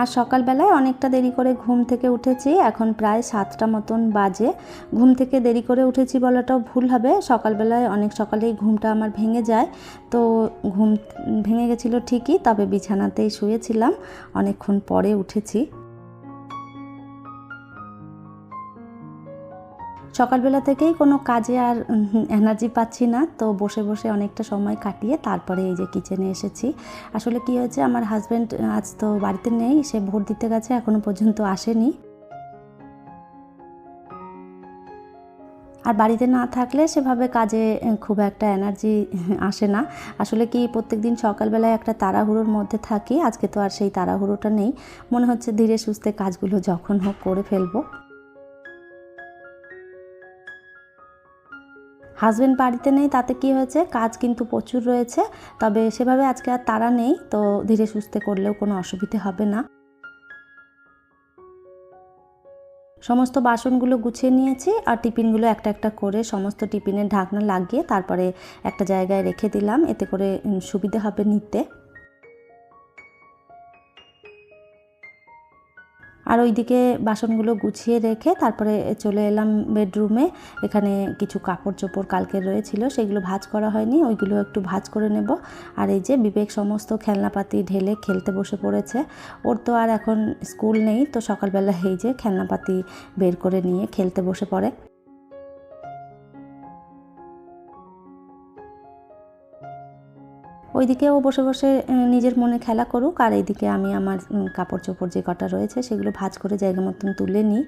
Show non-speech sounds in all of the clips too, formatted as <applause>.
আর সকালবেলায় অনেকটা দেরি করে ঘুম থেকে উঠেছি, এখন প্রায় সাতটা মতন বাজে। ঘুম থেকে দেরি করে উঠেছি বলাটাও ভুল হবে, সকালবেলায় অনেক সকালেই ঘুমটা আমার ভেঙে যায়। তো ঘুম ভেঙে গেছিল ঠিকই, তবে বিছানাতেই শুয়েছিলাম, অনেকক্ষণ পরে উঠেছি। সকালবেলা থেকেই কোনো কাজে আর এনার্জি পাচ্ছি না। তো বসে বসে অনেকটা সময় কাটিয়ে তারপরে এই যে কিচেনে এসেছি। আসলে কি হয়েছে, আমার হাজব্যান্ড আজ তো বাড়িতে নেই, সে ভোট দিতে গেছে এখনও পর্যন্ত আসেনি। আর বাড়িতে না থাকলে সেভাবে কাজে খুব একটা এনার্জি <laughs> আসে না। আসলে কি প্রত্যেক দিন সকালবেলায় একটা তাড়াহুড়োর মধ্যে থাকি, আজকে তো আর সেই তাড়াহুড়োটা নেই। মনে হচ্ছে ধীরে সুস্থে কাজগুলো যখন হোক করে ফেলব। হাজব্যান্ড বাড়িতে নেই, তাতে কি হয়েছে? কাজ কিন্তু প্রচুর রয়েছে, তবে সেভাবে আজকে আর তারা নেই, তো ধীরে সুস্থে করলেও কোনো অসুবিধে হবে না। সমস্ত বাসনগুলো গুছিয়ে নিয়েছি, আর টিফিনগুলো একটা একটা করে সমস্ত টিফিনের ঢাকনা লাগিয়ে তারপরে একটা জায়গায় রেখে দিলাম, এতে করে সুবিধা হবে নিতে। আর ওইদিকে বাসনগুলো গুছিয়ে রেখে তারপরে চলে এলাম বেডরুমে। এখানে কিছু কাপড় চোপড় কালকে রয়েছিল, সেগুলো ভাজ করা হয়নি, ওইগুলো একটু ভাজ করে নেব। আর এই যে বিবেক সমস্ত খেলনাপাতি ঢেলে খেলতে বসে পড়েছে, ওর তো আর এখন স্কুল নেই, তো সকালবেলা এই যে খেলনাপাতি বের করে নিয়ে খেলতে বসে পড়ে। ওইদিকে ও বসে বসে নিজের মনে খেলা করুক, আর এইদিকে আমি আমার কাপড় চোপড় যে কটা রয়েছে সেগুলো ভাজ করে জায়গা মতন তুলে নিই।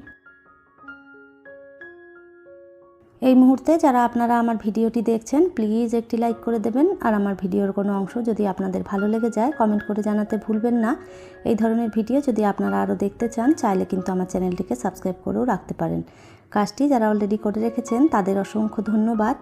এই মুহূর্তে যারা আপনারা আমার ভিডিওটি দেখছেন, প্লিজ একটি লাইক করে দেবেন, আর আমার ভিডিওর কোনো অংশ যদি আপনাদের ভালো লেগে যায়, কমেন্ট করে জানাতে ভুলবেন না। এই ধরনের ভিডিও যদি আপনারা আরও দেখতে চান, চাইলে কিন্তু আমার চ্যানেলটিকে সাবস্ক্রাইব করেও রাখতে পারেন। কাজটি যারা অলরেডি করে রেখেছেন, তাদের অসংখ্য ধন্যবাদ।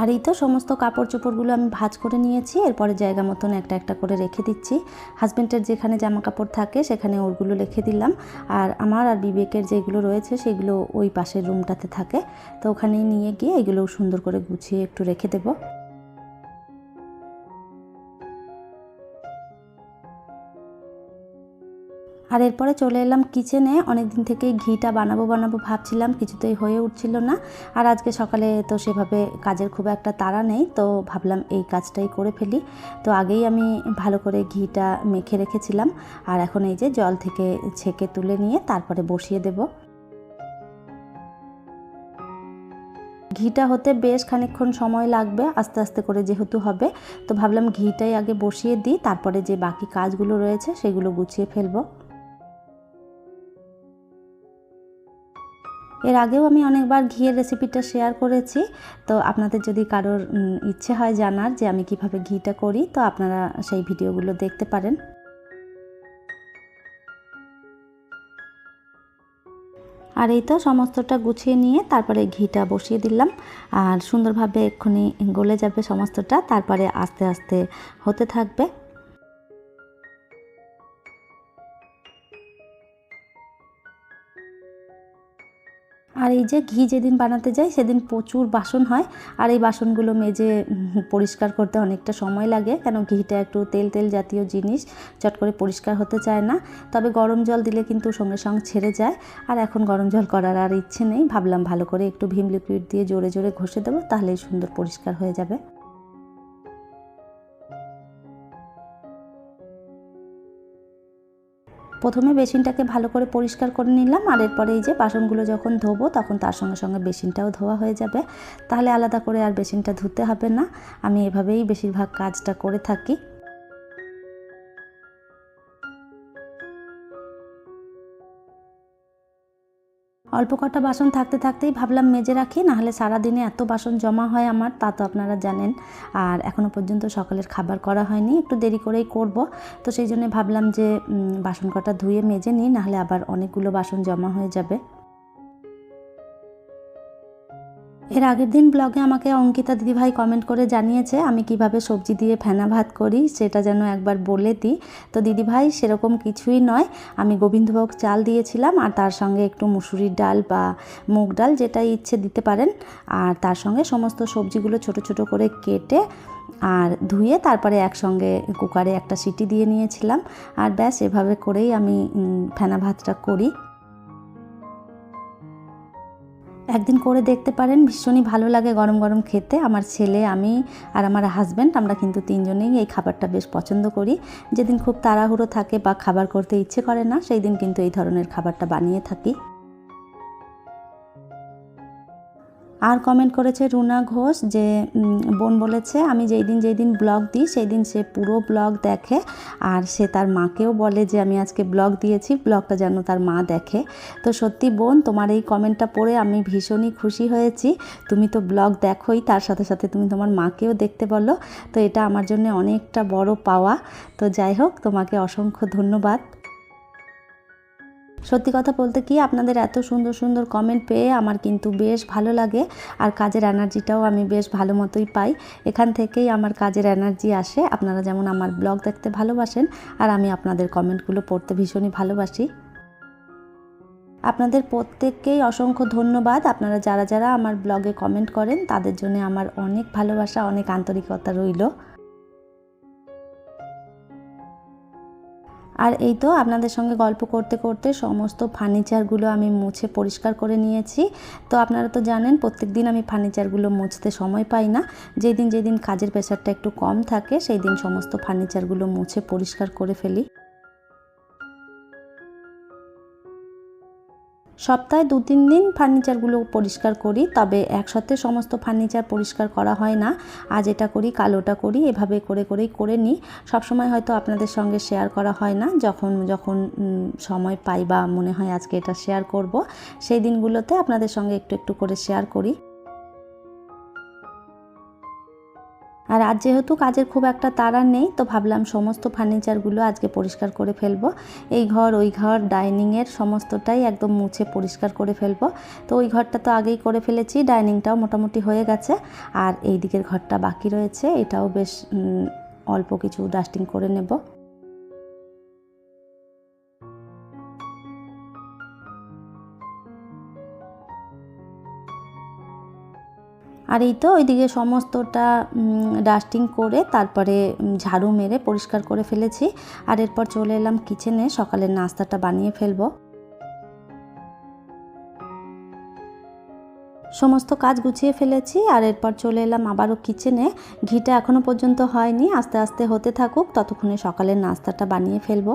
আর এই তো সমস্ত কাপড় চোপড়গুলো আমি ভাজ করে নিয়েছি, এরপরে জায়গা মতন একটা একটা করে রেখে দিচ্ছি। হাজব্যান্ডের যেখানে জামা কাপড় থাকে সেখানে ওরগুলো রেখে দিলাম। আর আমার আর বিবেকের যেগুলো রয়েছে সেগুলো ওই পাশের রুমটাতে থাকে। তো ওখানেই নিয়ে গিয়ে এগুলো সুন্দর করে গুছিয়ে একটু রেখে দেবো। আর এরপরে চলে এলাম কিচেনে। অনেক দিন থেকেই ঘিটা বানাবো বানাবো ভাবছিলাম, কিছুতেই হয়ে উঠছিল না। আর আজকে সকালে তো সেভাবে কাজের খুব একটা তাড়া নেই, তো ভাবলাম এই কাজটাই করে ফেলি। তো আগেই আমি ভালো করে ঘিটা মেখে রেখেছিলাম। আর এখন এই যে জল থেকে ছেঁকে তুলে নিয়ে তারপরে বসিয়ে দেবো। ঘিটা হতে বেশ খানিকক্ষণ সময় লাগবে, আস্তে আস্তে করে যেহেতু হবে। তো ভাবলাম ঘিটাই আগে বসিয়ে দিই, তারপরে যে বাকি কাজগুলো রয়েছে সেগুলো গুছিয়ে ফেলব। এর আগেও আমি অনেকবার ঘিয়ের রেসিপিটা শেয়ার করেছি। তো আপনাদের যদি কারোর ইচ্ছে হয় জানার যে আমি কীভাবে ঘিটা করি, তো আপনারা সেই ভিডিওগুলো দেখতে পারেন। আর এই তো সমস্তটা গুছিয়ে নিয়ে তারপরে ঘিটা বসিয়ে দিলাম। আর সুন্দরভাবে এক্ষুনি গলে যাবে সমস্তটা, তারপরে আস্তে আস্তে হতে থাকবে। আর এই যে ঘি যেদিন বানাতে যাই, সেদিন প্রচুর বাসন হয়। আর এই বাসনগুলো মেজে পরিষ্কার করতে অনেকটা সময় লাগে, কেন ঘিটা একটু তেল তেল জাতীয় জিনিস, চট করে পরিষ্কার হতে চায় না। তবে গরম জল দিলে কিন্তু সঙ্গে সঙ্গে ছেড়ে যায়। আর এখন গরম জল করার আর ইচ্ছে নেই। ভাবলাম ভালো করে একটু ভীম লিকুইড দিয়ে জোরে জোরে ঘষে দেবো, তাহলেই সুন্দর পরিষ্কার হয়ে যাবে। প্রথমে বেসিনটাকে ভালো করে পরিষ্কার করে নিলাম আর এরপরে এই যে বাসনগুলো যখন ধোবো, তখন তার সঙ্গে সঙ্গে বেসিনটাও ধোয়া হয়ে যাবে। তাহলে আলাদা করে আর বেসিনটা ধুতে হবে না। আমি এভাবেই বেশিরভাগ কাজটা করে থাকি। অল্প কটা বাসন থাকতে থাকতেই ভাবলাম মেজে রাখি, নাহলে সারাদিনে এত বাসন জমা হয় আমার, তা তো আপনারা জানেন। আর এখনও পর্যন্ত সকালের খাবার করা হয়নি, একটু দেরি করেই করব। তো সেই জন্য ভাবলাম যে বাসন কটা ধুয়ে মেজে নিই, নাহলে আবার অনেকগুলো বাসন জমা হয়ে যাবে। এর আগের দিন ব্লগে আমাকে অঙ্কিতা দিদিভাই কমেন্ট করে জানিয়েছে, আমি কীভাবে সবজি দিয়ে ফেনা ভাত করি সেটা যেন একবার বলে দিই। তো দিদিভাই, সেরকম কিছুই নয়। আমি গোবিন্দভোগ চাল দিয়েছিলাম আর তার সঙ্গে একটু মুসুরির ডাল বা মুগ ডাল যেটা ইচ্ছে দিতে পারেন। আর তার সঙ্গে সমস্ত সবজিগুলো ছোট ছোট করে কেটে আর ধুয়ে তারপরে একসঙ্গে কুকারে একটা সিটি দিয়ে নিয়েছিলাম। আর ব্যাস, এভাবে করেই আমি ফেনা ভাতটা করি। একদিন করে দেখতে পারেন, ভীষণই ভালো লাগে গরম গরম খেতে। আমার ছেলে, আমি আর আমার হাজব্যান্ড আমরা কিন্তু তিনজনেই এই খাবারটা বেশ পছন্দ করি। যেদিন খুব তাড়াহুড়ো থাকে বা খাবার করতে ইচ্ছে করে না, সেই দিন কিন্তু এই ধরনের খাবারটা বানিয়ে থাকি। আর কমেন্ট করেছে রুনা ঘোষ যে বোন বলেছে, আমি যেই দিন যেই দিন ব্লগ দিই সেই দিন সে পুরো ব্লগ দেখে আর সে তার মাকেও বলে যে, আমি আজকে ব্লগ দিয়েছি ব্লগটা যেন তার মা দেখে। তো সত্যি বোন, তোমার এই কমেন্টটা পড়ে আমি ভীষণই খুশি হয়েছি। তুমি তো ব্লগ দেখোই, তার সাথে সাথে তুমি তোমার মাকেও দেখতে বলো। তো এটা আমার জন্য অনেকটা বড় পাওয়া। তো যাই হোক, তোমাকে অসংখ্য ধন্যবাদ। সত্যি কথা বলতে কি, আপনাদের এত সুন্দর সুন্দর কমেন্ট পেয়ে আমার কিন্তু বেশ ভালো লাগে। আর কাজের এনার্জিটাও আমি বেশ ভালো মতোই পাই। এখান থেকেই আমার কাজের এনার্জি আসে। আপনারা যেমন আমার ব্লগ দেখতে ভালোবাসেন, আর আমি আপনাদের কমেন্টগুলো পড়তে ভীষণই ভালোবাসি। আপনাদের প্রত্যেককেই অসংখ্য ধন্যবাদ। আপনারা যারা যারা আমার ব্লগে কমেন্ট করেন, তাদের জন্য আমার অনেক ভালোবাসা, অনেক আন্তরিকতা রইল। আর এই তো আপনাদের সঙ্গে গল্প করতে করতে সমস্ত ফার্নিচারগুলো আমি মুছে পরিষ্কার করে নিয়েছি। তো আপনারা তো জানেন প্রত্যেক দিন আমি ফার্নিচারগুলো মুছতে সময় পাই না। যেদিন যেদিন কাজের প্রেশারটা একটু কম থাকে সেই দিন সমস্ত ফার্নিচারগুলো মুছে পরিষ্কার করে ফেলি। সপ্তাহে দু, তিন দিন ফার্নিচারগুলো পরিষ্কার করি, তবে একসাথে সমস্ত ফার্নিচার পরিষ্কার করা হয় না। আজ এটা করি, কাল ওটা করি, এভাবে করে, করেই করে নিই। সবসময় হয়তো আপনাদের সঙ্গে শেয়ার করা হয় না, যখন যখন সময় পাই বা মনে হয় আজকে এটা শেয়ার করব, সেই দিনগুলোতে আপনাদের সঙ্গে একটু একটু করে শেয়ার করি। আর আজ যেহেতু কাজের খুব একটা তাড়া নেই, তো ভাবলাম সমস্ত ফার্নিচারগুলো আজকে পরিষ্কার করে ফেলব। এই ঘর, ওই ঘর, ডাইনিংয়ের সমস্তটাই একদম মুছে পরিষ্কার করে ফেলব। তো ওই ঘরটা তো আগেই করে ফেলেছি, ডাইনিংটাও মোটামুটি হয়ে গেছে। আর এই দিকের ঘরটা বাকি রয়েছে, এটাও বেশ অল্প কিছু ডাস্টিং করে নেব। আর এই তো ওইদিকে সমস্তটা ডাস্টিং করে তারপরে ঝাড়ু মেরে পরিষ্কার করে ফেলেছি। আর এরপর চলে এলাম কিচেনে সকালের নাস্তাটা বানিয়ে ফেলব। সমস্ত কাজ গুছিয়ে ফেলেছি, আর এরপর চলে এলাম আবারও কিচেনে ঘিটা এখনও পর্যন্ত হয়নি, আস্তে আস্তে হতে থাকুক, ততক্ষণে সকালের নাস্তাটা বানিয়ে ফেলব।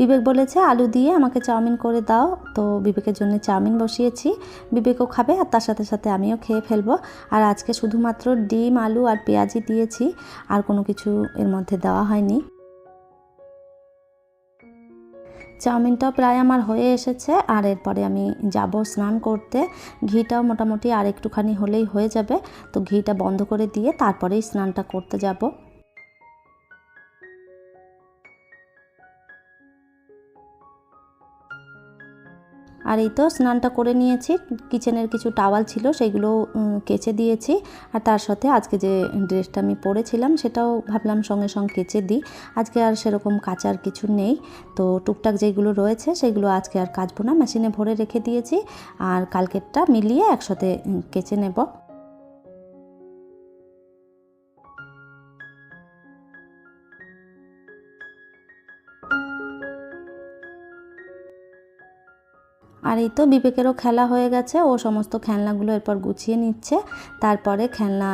বিবেক বলেছে, আলু দিয়ে আমাকে চাউমিন করে দাও। তো বিবেকের জন্য চাউমিন বসিয়েছি। বিবেকও খাবে আর তার সাথে সাথে আমিও খেয়ে ফেলব। আর আজকে শুধুমাত্র ডিম, আলু আর পেঁয়াজি দিয়েছি। আর কোনো কিছু এর মধ্যে দেওয়া হয়নি। চাউমিনটাও প্রায় আমার হয়ে এসেছে। আর এরপরে আমি যাব স্নান করতে। ঘিটাও মোটামুটি আর একটুখানি হলেই হয়ে যাবে। তো ঘিটা বন্ধ করে দিয়ে তারপরেই স্নানটা করতে যাব। আর এই তো স্নানটা করে নিয়েছি। কিচেনের কিছু টাওয়াল ছিল, সেগুলো কেচে দিয়েছি। আর তার সাথে আজকে যে ড্রেসটা আমি পরেছিলাম, সেটাও ভাবলাম সঙ্গে সঙ্গে কেচে দিই। আজকে আর সেরকম কাচার কিছু নেই। তো টুকটাক যেগুলো রয়েছে, সেগুলো আজকে আর কাচবো না। মেশিনে ভরে রেখে দিয়েছি। আর কালকেরটা মিলিয়ে একসাথে কেচে নেব। আর এই তো বিবেকেরও খেলা হয়ে গেছে। ও সমস্ত খেলনাগুলো এরপর গুছিয়ে নিচ্ছে। তারপরে খেলনা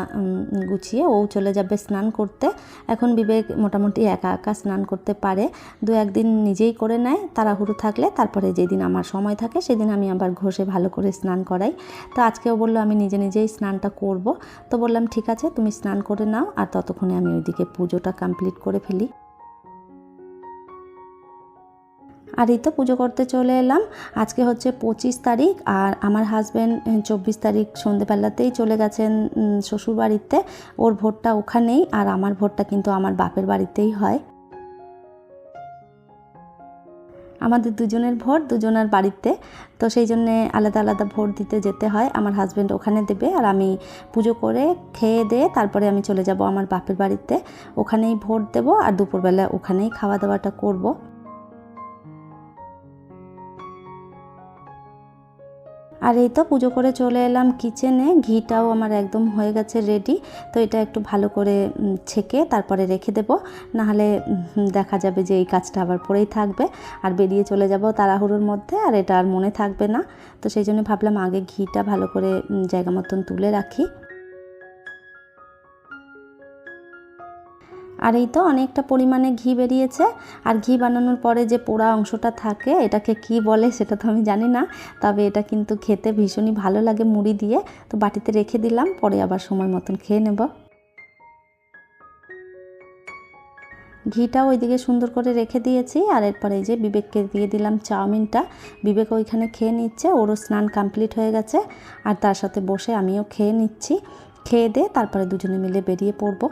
গুছিয়ে ও চলে যাবে স্নান করতে। এখন বিবেক মোটামুটি একা একা স্নান করতে পারে। দু একদিন নিজেই করে নেয়, তাড়াহুড়ো থাকলে তারপরে যেদিন আমার সময় থাকে সেদিন আমি আবার ঘষে ভালো করে স্নান করাই। তো আজকেও বলল আমি নিজে নিজেই স্নানটা করব। তো বললাম, ঠিক আছে, তুমি স্নান করে নাও, আর ততক্ষণে আমি ওইদিকে পুজোটা কমপ্লিট করে ফেলি। আর এই তো পুজো করতে চলে এলাম। আজকে হচ্ছে পঁচিশ তারিখ আর আমার হাজব্যান্ড চব্বিশ তারিখ সন্ধেবেলাতেই চলে গেছেন শ্বশুর বাড়িতে ওর ভোটটা ওখানেই আর আমার ভোটটা কিন্তু আমার বাপের বাড়িতেই হয়। আমাদের দুজনের ভোট দুজনের বাড়িতে। তো সেই জন্যে আলাদা আলাদা ভোট দিতে যেতে হয়। আমার হাজব্যান্ড ওখানে দেবে আর আমি পুজো করে খেয়ে দিয়ে তারপরে আমি চলে যাব আমার বাপের বাড়িতে। ওখানেই ভোট দেব আর দুপুরবেলা ওখানেই খাওয়া দাওয়াটা করব। আর এই তো পুজো করে চলে এলাম কিচেনে ঘিটাও আমার একদম হয়ে গেছে রেডি তো এটা একটু ভালো করে ছেঁকে তারপরে রেখে দেব। নাহলে দেখা যাবে যে এই কাজটা আবার পরেই থাকবে। আর বেরিয়ে চলে যাব তাড়াহুড়োর মধ্যে, আর এটা আর মনে থাকবে না। তো সেই জন্য ভাবলাম আগে ঘিটা ভালো করে জায়গা মতন তুলে রাখি। আর এই তো অনেকটা পরিমাণে ঘি বেরিয়েছে। আর ঘি বানানোর পরে যে পোড়া অংশটা থাকে, এটাকে কি বলে সেটা তো আমি জানি না, তবে এটা কিন্তু খেতে ভীষণই ভালো লাগে মুড়ি দিয়ে। তো বাটিতে রেখে দিলাম, পরে আবার সময় মতন খেয়ে নেব। ঘিটা ওইদিকে সুন্দর করে রেখে দিয়েছি, আর এরপরে এই যে বিবেককে দিয়ে দিলাম চাউমিনটা। বিবেক ওইখানে খেয়ে নিচ্ছে, ওরও স্নান কমপ্লিট হয়ে গেছে, আর তার সাথে বসে আমিও খেয়ে নিচ্ছি। খেয়ে দিয়ে তারপরে দুজনে মিলে বেরিয়ে পড়ব।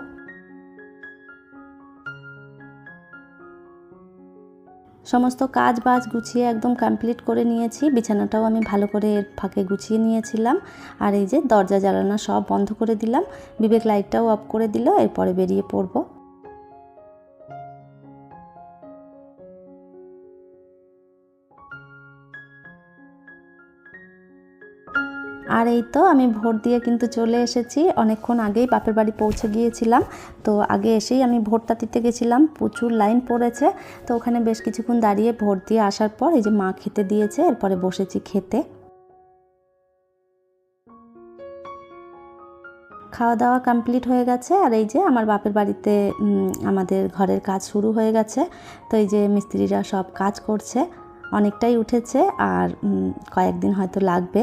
সমস্ত কাজ বাজ গুছিয়ে একদম কমপ্লিট করে নিয়েছি। বিছানাটাও আমি ভালো করে এর ফাঁকে গুছিয়ে নিয়েছিলাম। আর এই যে দরজা জ্বালানো সব বন্ধ করে দিলাম। বিবেক লাইটটাও অফ করে দিল। এরপরে বেরিয়ে পড়ব। আর এই তো আমি ভোট দিয়ে কিন্তু চলে এসেছি। অনেকক্ষণ আগেই বাপের বাড়ি পৌঁছে গিয়েছিলাম। তো আগে এসেই আমি ভোটটা দিতে গেছিলাম। প্রচুর লাইন পড়েছে। তো ওখানে বেশ কিছুক্ষণ দাঁড়িয়ে ভোট দিয়ে আসার পর এই যে মা খেতে দিয়েছে, এরপরে বসেছি খেতে। খাওয়া দাওয়া কমপ্লিট হয়ে গেছে আর এই যে আমার বাপের বাড়িতে আমাদের ঘরের কাজ শুরু হয়ে গেছে। তো এই যে মিস্ত্রিরা সব কাজ করছে। অনেকটাই উঠেছে আর কয়েকদিন হয়তো লাগবে।